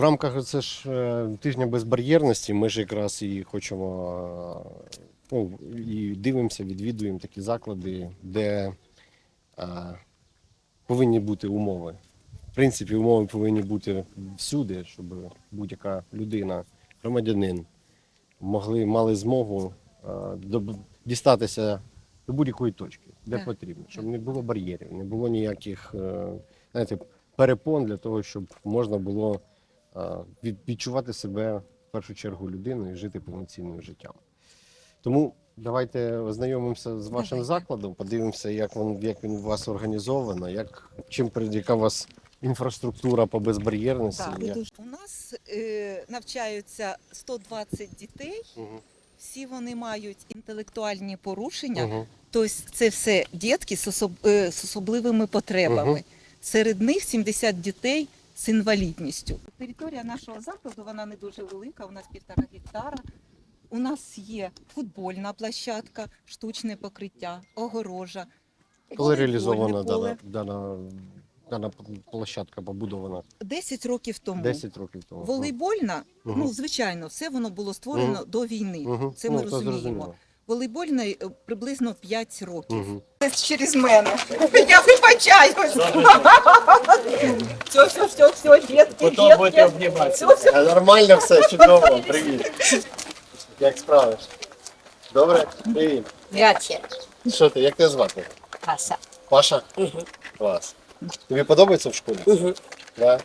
В рамках це ж е, тижня безбар'єрності ми ж якраз і хочемо ну, і дивимося, відвідуємо такі заклади, де е, повинні бути умови. В принципі, умови повинні бути всюди, щоб будь-яка людина, громадянин могли, мали змогу е, доб- дістатися до будь-якої точки, де Так. потрібно, щоб не було бар'єрів, не було ніяких знаєте, перепон для того, щоб можна було відчувати себе в першу чергу людиною і жити повноцінним життям. Тому давайте ознайомимося з вашим Давайте. закладом, подивимося, як він, як він у вас організовано, як, чим яка у вас інфраструктура по безбар'єрності. Так, як- у нас е, навчаються 120 дітей. Мгм. Всі вони мають інтелектуальні порушення. Мгм. Тобто це все дітки з, особ... е, з особливими потребами. Мгм. Серед них 70 дітей з інвалідністю. Територія нашого закладу вона не дуже велика, у нас півтора гектара. У нас є футбольна площадка, штучне покриття, огорожа. Коли реалізована дана, дана, дана площадка побудована 10 років тому. 10 років тому. Волейбольна, Мгм. ну звичайно, все воно було створено до війни. Мгм. Це ми Ну, розуміємо. зрозуміло. Волейбольна е, приблизно 5 років. Мгм. Це через мене. Я вибачаюсь. Все, все, все, все, дітки, Потім будете дітки. обніматися. Все, все. А, Нормально все, чудово, привіт. Як справиш? Добре? Привіт. Грація. Що ти, як тебе звати? Паса. Паша? Клас. Тобі подобається в школі? Угу. Да?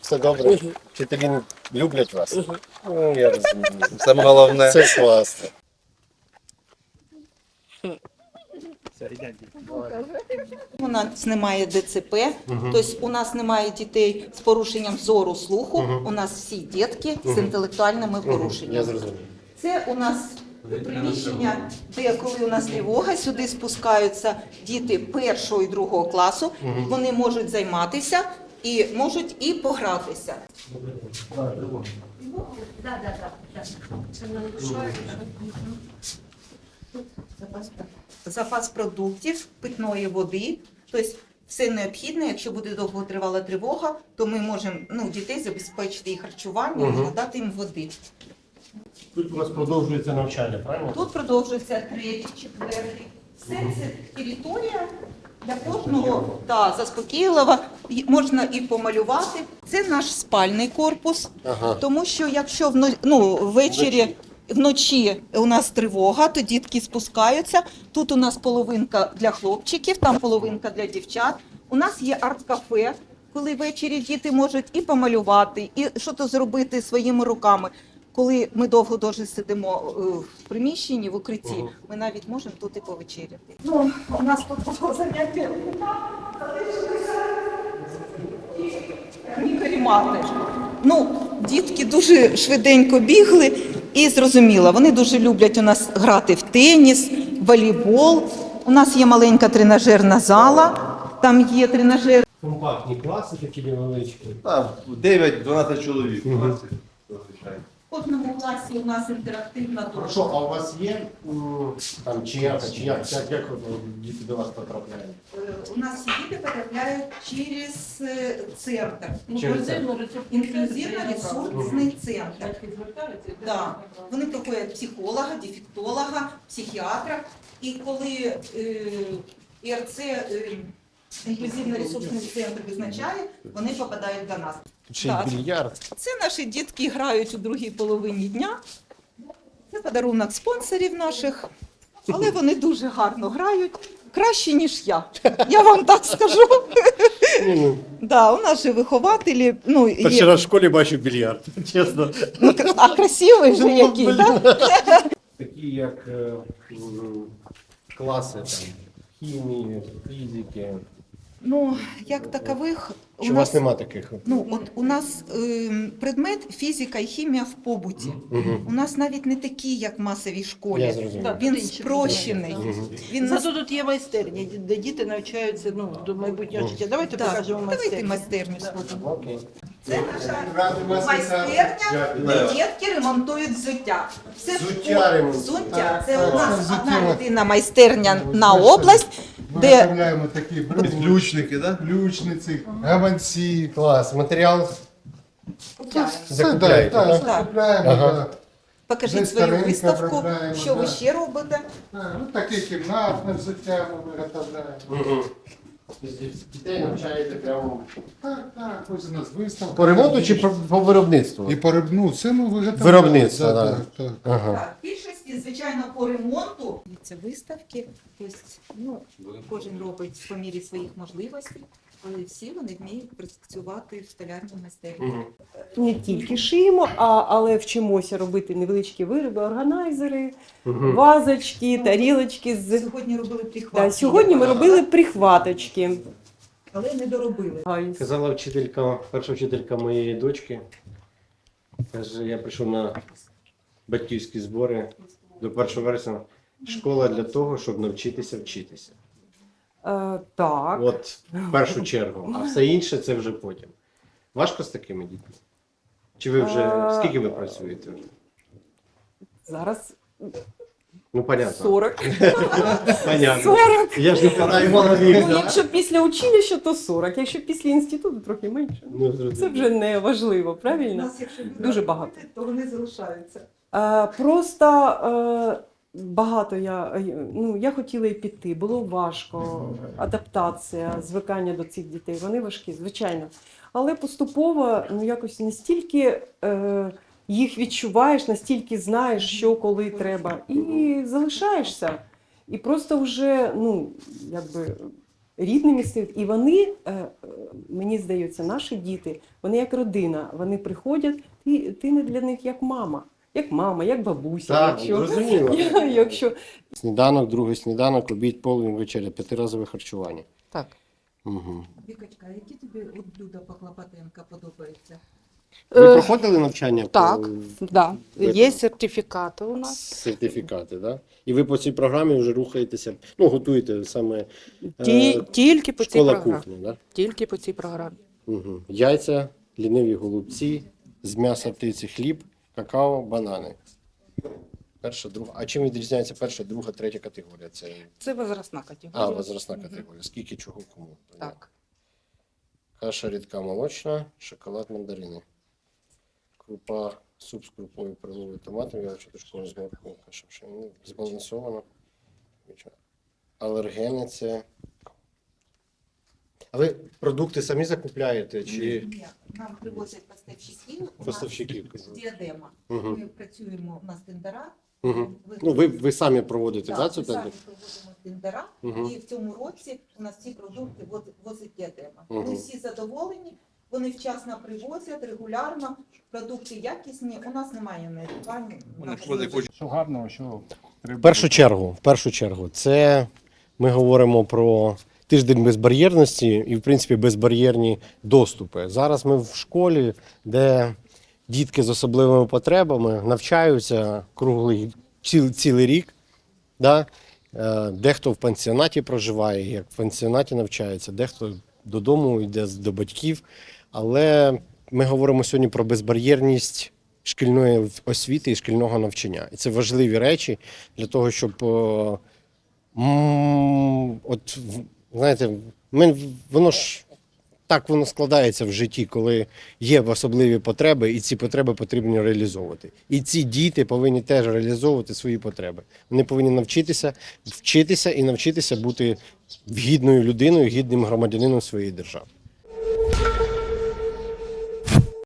Все добре? Вчителі люблять вас? Ну, я розумію. Саме головне. Це класно. У нас немає ДЦП, тобто у нас немає дітей з порушенням зору слуху. У нас всі дітки з інтелектуальними Я порушеннями. зрозумів. Це у нас приміщення, де коли у нас тривога, сюди спускаються діти першого і другого класу. Вони можуть займатися і можуть і погратися. Запас, запас продуктів, питної води, тобто все необхідне. Якщо буде довготривала тривога, то ми можемо ну, дітей забезпечити їх харчуванням, Мгм. надати їм води. Тут у вас продовжується навчання, правильно? Тут продовжується третій, четвертий. Все це територія для кожного та, заспокійлива. І Можна і помалювати. Це наш спальний корпус, Ага. тому що якщо вно- ну, ввечері. Вночі у нас тривога, то дітки спускаються. Тут у нас половинка для хлопчиків, там половинка для дівчат. У нас є арт-кафе, коли ввечері діти можуть і помалювати, і щось зробити своїми руками. Коли ми довго дуже сидимо е, в приміщенні, в укритті, ми навіть можемо тут і повечеряти. Ну, у нас тут було заняття. Карімати. Ну, дітки дуже швиденько бігли і зрозуміло, вони дуже люблять у нас грати в теніс, волейбол. У нас є маленька тренажерна зала, там є тренажер. Компактні класи такі невеличкі. Там 9-12 чоловік. Мгм. В кожному класі у нас інтерактивна Хорошо, а у вас є м, там чияка, чи як, як, як от, діти до вас потрапляють? Е, У нас всі діти потрапляють через е, центр. Через це? Інклюзивно-ресурсний центр. Да. Вони проходять психолога, дефектолога, психіатра. І коли е, ІРЦ е, інклюзивно-ресурсний центр визначає, вони попадають до нас. Й Так. більярд. Це наші дітки грають у другій половині дня. Це подарунок спонсорів наших, але вони дуже гарно грають. Краще, ніж я. Я вам так скажу. Ну, ну. Да, у нас же вихователі. Ну, Та є, в школі бачив більярд, чесно. ну, а красивий же який, так? Такі як е, м, класи там, хімії, фізики. Ну, як такових, у Чи у вас нас, нема таких? ну, от у нас ем, предмет фізика і хімія в побуті. Угу. У нас навіть не такі, як в масовій Я школі. зрозумів. Він спрощений. Мгм. Він нас Зато тут є майстерня, де діти навчаються ну, до майбутнього життя. Давайте Так, покажемо давайте майстерню. майстерню сходимо. Це наша майстерня, де дітки ремонтують взуття. Це Взуття ремонтують. Взуття. Це у нас одна людина майстерня на область, де Виготовляємо такі брудні, Ключники, так? ключниці, гаманці. Клас. Матеріал Купляємо. Це, Закупляєте, да, так? так, закупляємо, Ага. да. Покажіть Ми свою виставку, виробляємо, що ви да. ще робите. Так, Ну, таке кімнатне взуття ми виготовляємо. Дітей навчаєте прямо. Так, так, ось у нас виставка. По ремонту чи по, по виробництву? І по риб- ну, це ми виготовляємо. Виробництво, да, да. так, так. Ага. Так, в більшості, звичайно, по ремонту. Це виставки, тобто, ну, кожен робить по мірі своїх можливостей, але всі вони вміють працювати в столярній майстерні. не тільки шиємо, а, але вчимося робити невеличкі вироби, органайзери, вазочки, тарілочки. З... Сьогодні робили прихват. Да, сьогодні ми робили прихваточки. але не доробили. Ай, Казала вчителька, перша вчителька моєї дочки. Каже, я прийшов на батьківські збори до 1 вересня. Школа для того, щоб навчитися вчитися. Е, так. От в першу чергу, а все інше це вже потім. Важко з такими дітьми? Чи ви вже А, скільки ви працюєте? Зараз Ну, понятно. 40. Понятно. 40. Я ж не голові. Ну, якщо після училища, то 40. Якщо після інституту, трохи менше. Ну, зрозуміло. Це вже не важливо, У правильно? нас, якщо люди Дуже багато. то вони залишаються. Е, Просто е, багато я, е, ну, я хотіла і піти, було важко, адаптація, звикання до цих дітей, вони важкі, звичайно. Але поступово ну, якось настільки їх відчуваєш, настільки знаєш, що коли треба, і залишаєшся. І просто вже ну, якби, рідними стають. І вони, мені здається, наші діти, вони як родина, вони приходять, ти, ти не для них як мама. Як мама, як бабуся, Так, якщо, зрозуміло. якщо Сніданок, другий сніданок, обід, полудень, вечеря, п'ятиразове харчування. Так. Угу. Вікочка, а які тобі от блюда по Клопотенка подобаються? Ви Е, проходили навчання так. по Да. Ви- Є сертифікати у нас. сертифікати, да? І ви по цій програмі вже рухаєтеся, ну, готуєте саме Ті, е, тільки по цій школа програмі. кухні, да? Тільки по цій програмі. Угу. Яйця, ліниві голубці, з м'яса птиці хліб, какао, банани. Перша, друга. А чим відрізняється перша, друга, третя категорія? Це Це возрастна категорія. а, возрастна Мгм. категорія. Скільки чого кому? Так. Каша рідка молочна, шоколад мандарини. Крупа, суп з крупою, периловий томатом, я з морквою, каша пшенині, збалансовано. Алергени це. А ви продукти самі закупляєте чи Ні, нам привозять поставщиків. У нас поставщиків? діадема. Угу. Ми працюємо, у нас тендера. Угу. Ну, ви, ви самі проводите, Так, да, ми цю самі тендер? проводимо тендера. Угу. І в цьому році у нас ці продукти воз- возить діадема. Мгм. Ми всі задоволені, вони вчасно привозять регулярно, продукти якісні. У нас немає нарікань. на продукти. Що гарного, що треба. В першу чергу, в першу чергу, це ми говоримо про тиждень безбар'єрності і, в принципі, безбар'єрні доступи. Зараз ми в школі, де дітки з особливими потребами навчаються круглий ціл, цілий рік. Да? Е, Дехто в пансіонаті проживає, як в пансіонаті навчається, дехто додому йде до батьків. Але ми говоримо сьогодні про безбар'єрність шкільної освіти і шкільного навчання. І це важливі речі для того, щоб е, от знаєте, ми, воно ж так воно складається в житті, коли є особливі потреби, і ці потреби потрібно реалізовувати. І ці діти повинні теж реалізовувати свої потреби. Вони повинні навчитися вчитися і навчитися бути гідною людиною, гідним громадянином своєї держави.